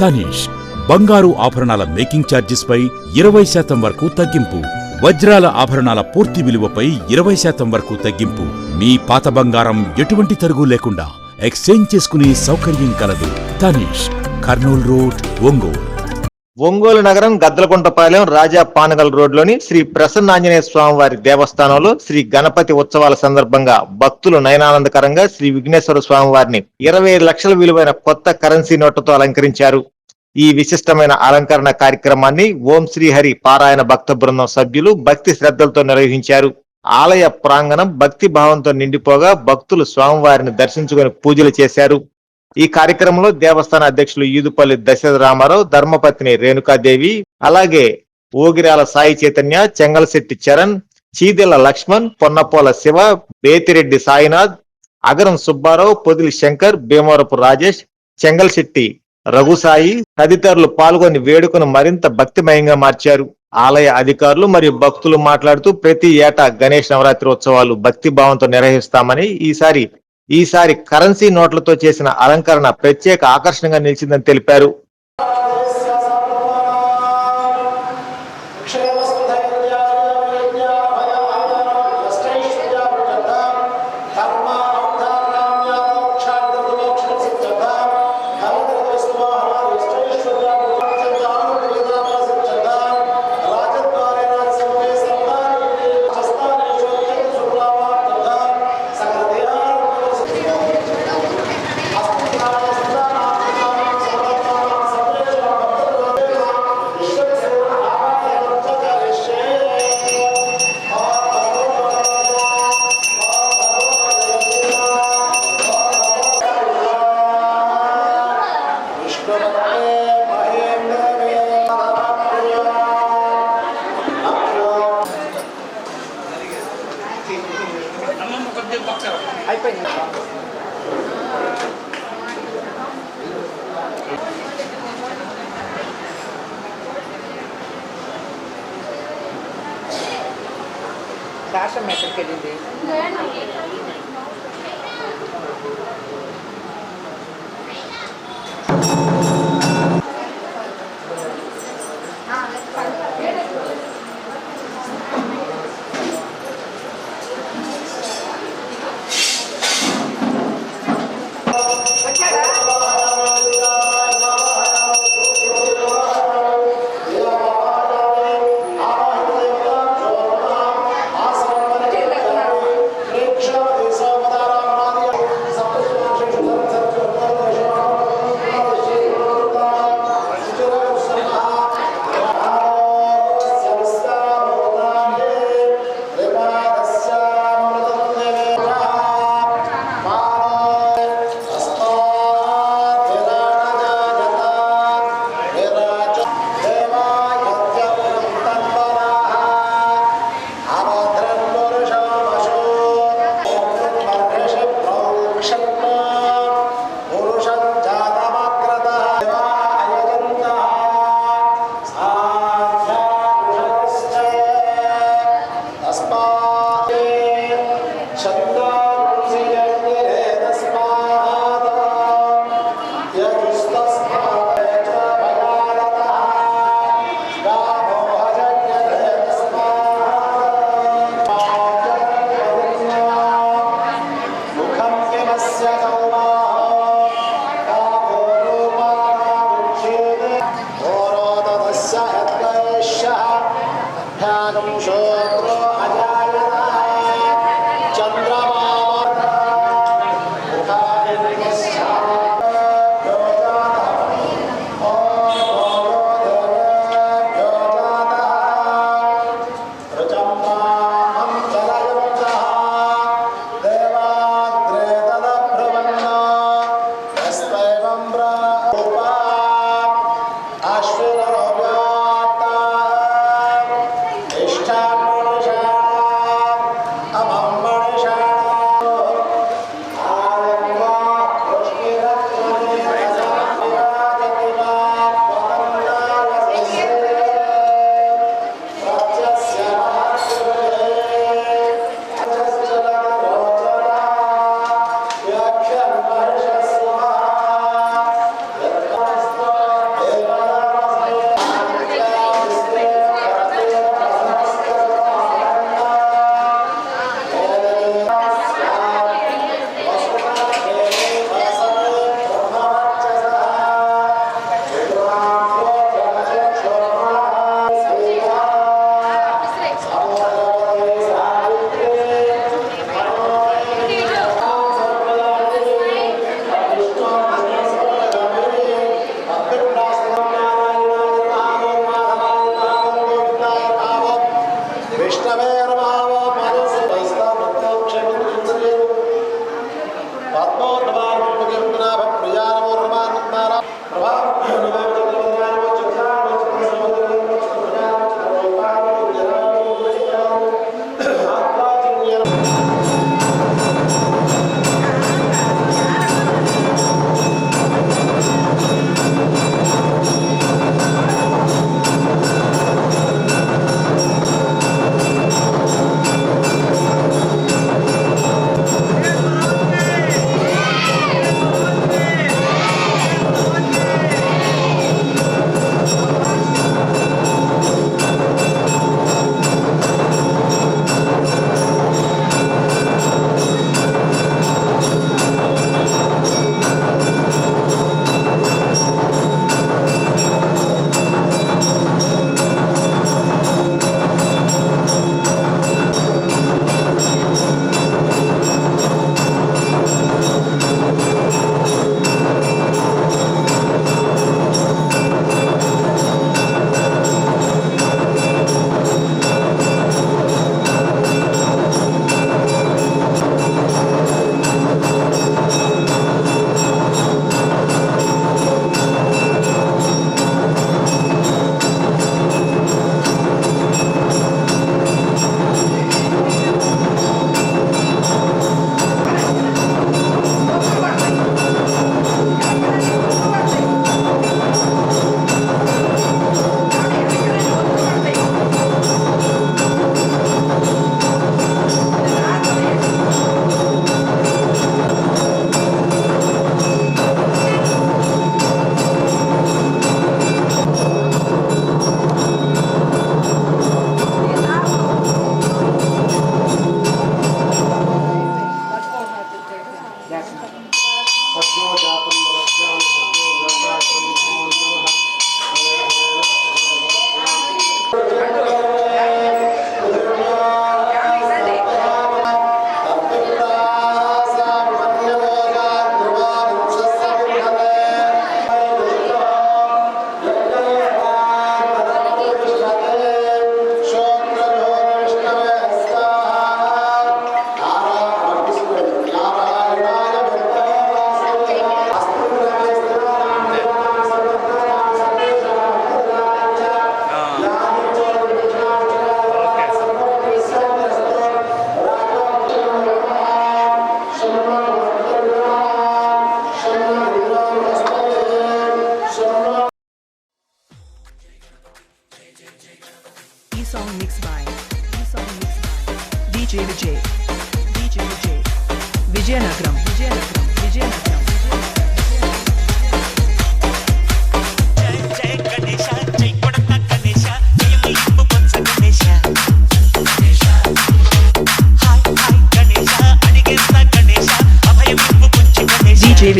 తనీష్ బంగారు ఆభరణాల మేకింగ్ ఛార్జెస్పై ఇరవై శాతం వరకు తగ్గింపు వజ్రాల ఆభరణాల పూర్తి విలువపై ఇరవై శాతం వరకు తగ్గింపు. మీ పాత బంగారం ఎటువంటి తరుగు లేకుండా ఎక్స్చేంజ్ చేసుకునే సౌకర్యం కలదు. తనీష్ కర్నూల్ రోడ్ ఒంగోలు. ఒంగోలు నగరం గద్దలకుంటపాలెం రాజా పానగల్ రోడ్లోని శ్రీ ప్రసన్నాంజనేయ స్వామి వారి దేవస్థానంలో శ్రీ గణపతి ఉత్సవాల సందర్భంగా భక్తులు నయనానందకరంగా శ్రీ విఘ్నేశ్వర స్వామి వారిని ఇరవై లక్షల విలువైన కొత్త కరెన్సీ నోట్లతో అలంకరించారు. ఈ విశిష్టమైన అలంకరణ కార్యక్రమాన్ని ఓం శ్రీహరి పారాయణ భక్త బృందం సభ్యులు భక్తి శ్రద్ధలతో నిర్వహించారు. ఆలయ ప్రాంగణం భక్తి భావంతో నిండిపోగా భక్తులు స్వామివారిని దర్శించుకుని పూజలు చేశారు. ఈ కార్యక్రమంలో దేవస్థాన అధ్యక్షులు ఈదుపల్లి దశరథ రామారావు ధర్మపత్ని రేణుకాదేవి అలాగే ఓగిరాల సాయి చైతన్య చెంగల్శెట్టి చరణ్ చీదెల లక్ష్మణ్ పొన్నపోల శివ బేతిరెడ్డి సాయినాథ్ అగరం సుబ్బారావు పొదిలి శంకర్ భీమవరపు రాజేష్ చెంగల్శెట్టి రఘుసాయి తదితరులు పాల్గొని వేడుకను మరింత భక్తిమయంగా మార్చారు. ఆలయ అధికారులు మరియు భక్తులు మాట్లాడుతూ ప్రతి ఏటా గణేష్ నవరాత్రి ఉత్సవాలు భక్తి భావంతో నిర్వహిస్తామని ఈసారి ఈసారి కరెన్సీ నోట్లతో చేసిన అలంకరణ ప్రత్యేక ఆకర్షణగా నిలిచిందని తెలిపారు. que les dé.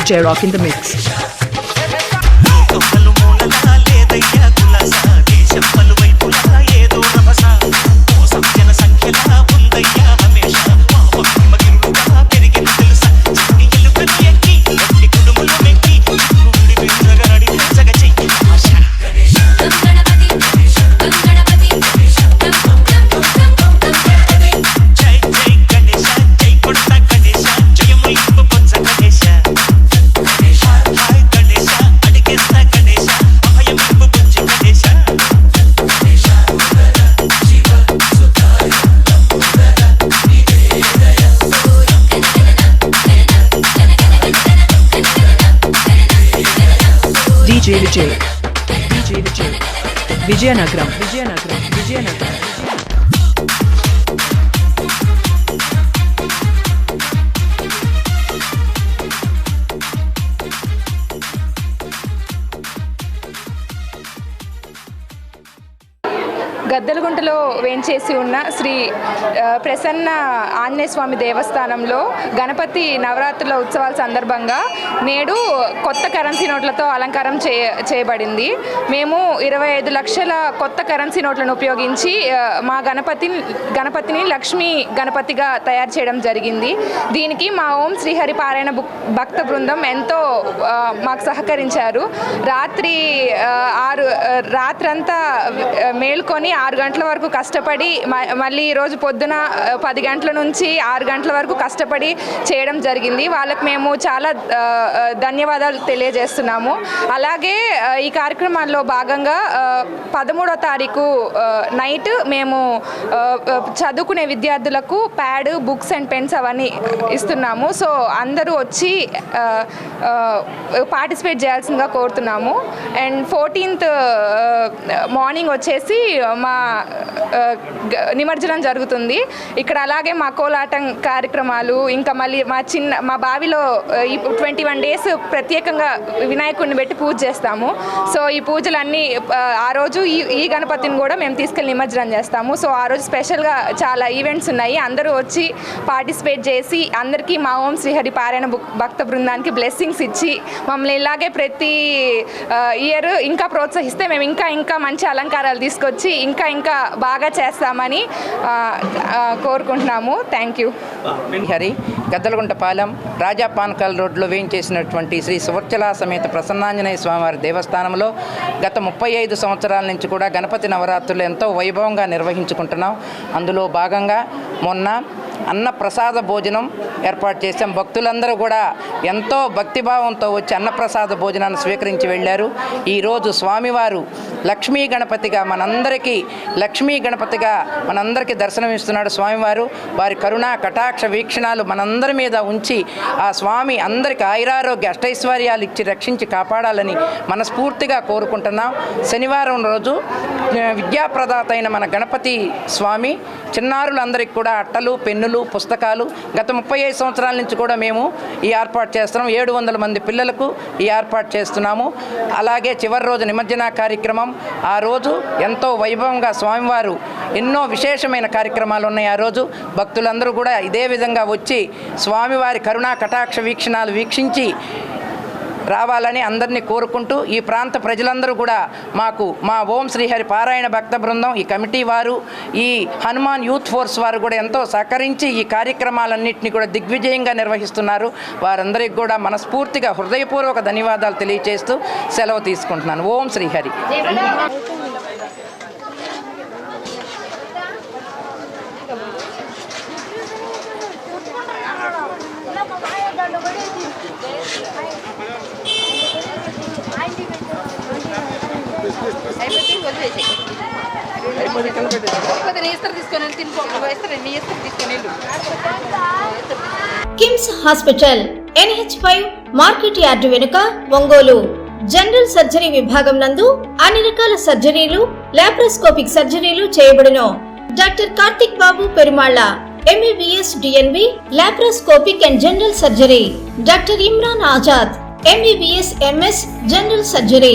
Vijay rock in the mix. Vijayanagram, Vijayanagram, Vijayanagram. పెద్దలగుంటలో వేంచేసి ఉన్న శ్రీ ప్రసన్న ఆంజనేయ స్వామి దేవస్థానంలో గణపతి నవరాత్రుల ఉత్సవాల సందర్భంగా నేడు కొత్త కరెన్సీ నోట్లతో అలంకారం చే చేయబడింది. మేము ఇరవై ఐదు లక్షల కొత్త కరెన్సీ నోట్లను ఉపయోగించి మా గణపతి గణపతిని లక్ష్మీ గణపతిగా తయారు చేయడం జరిగింది. దీనికి మా ఓం శ్రీహరి పారాయణ భక్త బృందం ఎంతో మాకు సహకరించారు. రాత్రి ఆరు రాత్రంతా మేల్కొని ఆరు గంటల వరకు కష్టపడి మ- మళ్ళీ ఈరోజు పొద్దున పది గంటల నుంచి ఆరు గంటల వరకు కష్టపడి చేయడం జరిగింది. వాళ్ళకి మేము చాలా ధన్యవాదాలు తెలియజేస్తున్నాము. అలాగే ఈ కార్యక్రమాల్లో భాగంగా పదమూడో తారీఖు నైట్ మేము చదువుకునే విద్యార్థులకు ప్యాడ్ బుక్స్ అండ్ పెన్స్ అవన్నీ ఇస్తున్నాము. సో అందరూ వచ్చి పార్టిసిపేట్ చేయాల్సిందిగా కోరుతున్నాము. అండ్ ఫోర్టీన్త్ మార్నింగ్ వచ్చేసి మా నిమజ్జనం జరుగుతుంది. ఇక్కడ అలాగే మా కోలాటం కార్యక్రమాలు ఇంకా మళ్ళీ మా చిన్న మా బావిలో ఈ ట్వంటీ వన్ డేస్ ప్రత్యేకంగా వినాయకుడిని పెట్టి పూజ చేస్తాము. సో ఈ పూజలన్నీ ఆ, ఆ రోజు ఈ ఈ గణపతిని కూడా మేము తీసుకెళ్ళి నిమజ్జనం చేస్తాము. సో ఆ రోజు స్పెషల్గా చాలా ఈవెంట్స్ ఉన్నాయి. అందరూ వచ్చి పార్టిసిపేట్ చేసి అందరికీ మా ఓం శ్రీహరి పారాయణ బుక్- భక్త బృందానికి బ్లెస్సింగ్స్ ఇచ్చి మమ్మల్ని ఇలాగే ప్రతి ఇయర్ ఇంకా ప్రోత్సహిస్తే మేము ఇంకా ఇంకా మంచి అలంకారాలు తీసుకొచ్చి ఇంకా ఇంకా బాగా చేస్తామని కోరుకుంటున్నాము. థ్యాంక్ యూ హరి గద్దలగుంటపాలెం రాజా పానకాల రోడ్లో వేయించేసినటువంటి శ్రీ సువర్చల సమేత ప్రసన్నాంజనేయ స్వామివారి దేవస్థానంలో గత ముప్పై ఐదు సంవత్సరాల నుంచి కూడా గణపతి నవరాత్రులు ఎంతో వైభవంగా నిర్వహించుకుంటున్నాం. అందులో భాగంగా మొన్న అన్న ప్రసాద భోజనం ఏర్పాటు చేశాం. భక్తులందరూ కూడా ఎంతో భక్తిభావంతో వచ్చి అన్నప్రసాద భోజనాన్ని స్వీకరించి వెళ్ళారు. ఈరోజు స్వామివారు లక్ష్మీ గణపతిగా మనందరికీ లక్ష్మీ గణపతిగా మనందరికీ దర్శనమిస్తున్నాడు స్వామివారు. వారి కరుణా కటాక్ష వీక్షణాలు మనందరి మీద ఉంచి ఆ స్వామి అందరికి ఆయురారోగ్య అష్టైశ్వర్యాలు ఇచ్చి రక్షించి కాపాడాలని మనస్ఫూర్తిగా కోరుకుంటున్నాం. శనివారం రోజు విద్యాప్రదాత అయిన మన గణపతి స్వామి చిన్నారులందరికీ కూడా అట్టలు పెన్నులు పుస్తకాలు. గత ముప్పై ఐదు సంవత్సరాల నుంచి కూడా మేము ఈ ఏర్పాటు చేస్తున్నాం. ఏడు వందల మంది పిల్లలకు ఈ ఏర్పాటు చేస్తున్నాము. అలాగే చివరి రోజు నిమజ్జన కార్యక్రమం. ఆ రోజు ఎంతో వైభవంగా స్వామివారు ఎన్నో విశేషమైన కార్యక్రమాలు ఉన్నాయి ఆ రోజు. భక్తులందరూ కూడా ఇదే విధంగా వచ్చి స్వామివారి కరుణా కటాక్ష వీక్షణాలు వీక్షించి రావాలని అందరినీ కోరుకుంటూ ఈ ప్రాంత ప్రజలందరూ కూడా మాకు మా ఓం శ్రీహరి పారాయణ భక్త బృందం ఈ కమిటీ వారు ఈ హనుమాన్ యూత్ ఫోర్స్ వారు కూడా ఎంతో సహకరించి ఈ కార్యక్రమాలన్నింటినీ కూడా దిగ్విజయంగా నిర్వహిస్తున్నారు. వారందరికీ కూడా మనస్ఫూర్తిగా హృదయపూర్వక ధన్యవాదాలు తెలియజేస్తూ సెలవు తీసుకుంటున్నాను. Om Srihari. KIMS hospital NH five market yard వెనుక ఒంగోలు. జనరల్ సర్జరీ విభాగం నందు అన్ని రకాల సర్జరీలు లాప్రోస్కోపిక్ సర్జరీలు చేయబడును. Doctor Karthik Babu Perumalla MBBS DNB laparoscopic and general surgery. Doctor Imran Azad MBBS MS general surgery.